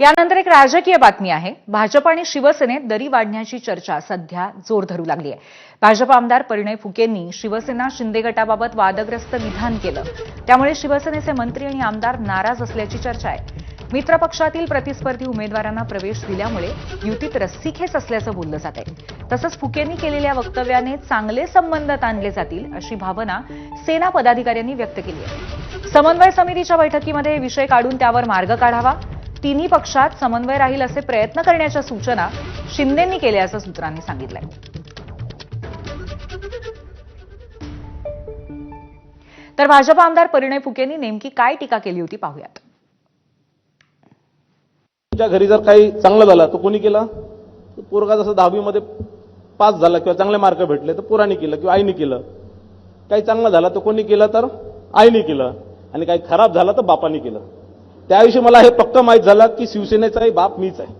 यानंतर एक राजकीय बातमी आहे. भाजप आणि शिवसेनेत दरी वाढण्याची चर्चा सध्या जोर धरू लागली आहे. भाजप आमदार परिणय फुकेंनी शिवसेना शिंदे गटाबाबत वादग्रस्त विधान केलं. त्यामुळे शिवसेनेचे मंत्री आणि आमदार नाराज असल्याची चर्चा आहे. मित्र पक्षातील प्रतिस्पर्धी उमेदवारांना प्रवेश दिल्यामुळे युतीत रस्सीखेच असल्याचं बोललं जात आहे. तसंच फुकेंनी केलेल्या वक्तव्याने चांगले संबंध ताणले जातील अशी भावना सेना पदाधिकाऱ्यांनी व्यक्त केली आहे. समन्वय समितीच्या बैठकीमध्ये विषय काढून त्यावर मार्ग काढावा. तिन्ही पक्षात समन्वय राहील असे प्रयत्न करण्याच्या सूचना शिंदेंनी केल्याचं सूत्रांनी सांगितलंय. तर भाजप आमदार परिणय फुकेंनी नेमकी काय टीका केली होती पाहूयात. तुमच्या घरी जर काही चांगलं झालं तर कोणी केलं? पोरगा जसं दहावीमध्ये पास झाला किंवा चांगले मार्क भेटले तर पोराने केलं किंवा आईने केलं. काही चांगलं झालं तर कोणी केलं? तर आईने केलं. आणि काही खराब झालं तर बापाने केलं. त्याविषयी मला हे पक्क माहीत झालं की शिवसेनेचाही बाप मीच आहे.